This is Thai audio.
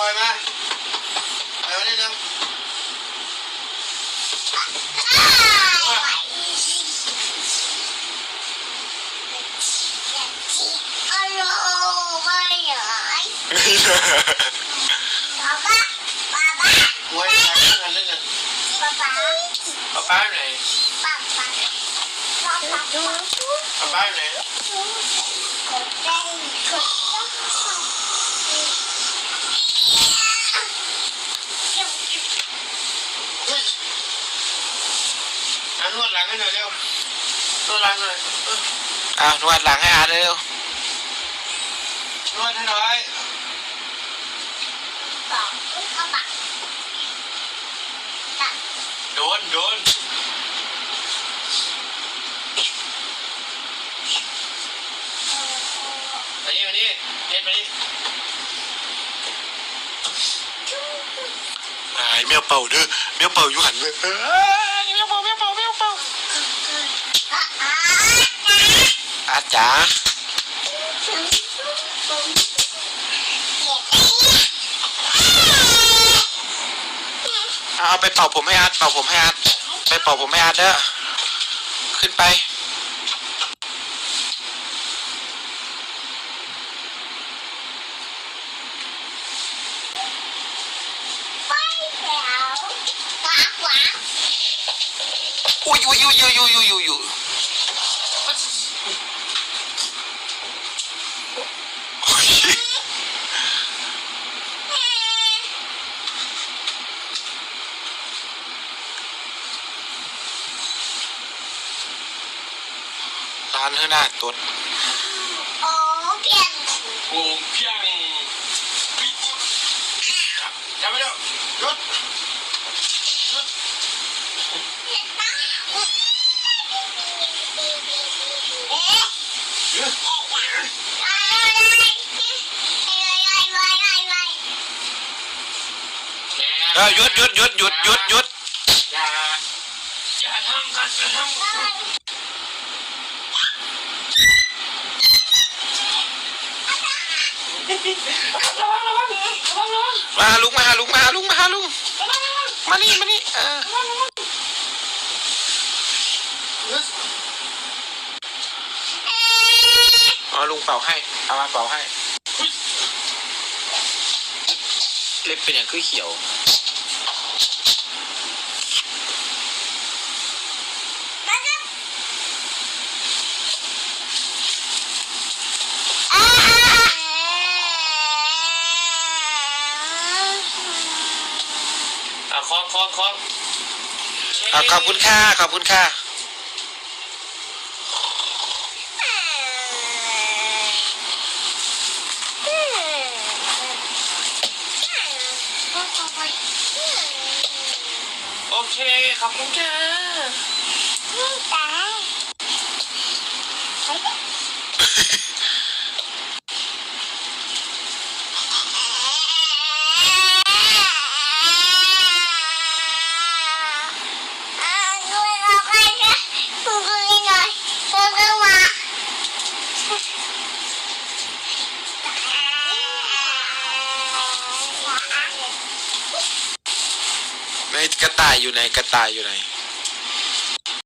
ปอยมาปล่อยมาได้แล้วมวยใครกันเล่นกันป้าป้าไหนป้าป้าไหน Thank you. นวดหลังให้หน่อยเร็วนวดหลังหน่อยเอออ้าวนวดหลังให้อาร์ตเร็วนวดให้หน่อยโดนโดนอันนี้มานี่เฮ็ดมานี่ไอ้เมียวเป่าเด้อเมียวเป่าอยู่หันเลยเอ้ยเมียวเป่าเมียวเป่าเมียวเป่าอาร์ต จ๋าเอาไปเป่าผมให้อาร์ตเป่าผมให้อาร์ตไปเป่าผมให้อาร์ตเด้อขึ้นไปอุ้ยอุ้ยอุ้ยอุ้ยอุ้ยอุ้ย อุ้านข้าหน้าตัวโอ้เพียงจับไปเร็วหยุดหยุดหยุดเออหยุดหยุดหยุดหยุดหยุดหยุดอย่าอย่าทำกันอย่าทำ กันมาหาลุงมาหาลุงมาหาลุงมาหาลุงมานี่มานี่เออเอาลุงเป่าให้เอามาเป่าให้เล็บเป็นอย่างคือเขียว คล้องคล้องคล้องอะขอบคุณค่ะขอบคุณค่ะโอเค ขอบคุณค่ะ ในกระต่ายอยู่ไหนกระต่ายอยู่ไหน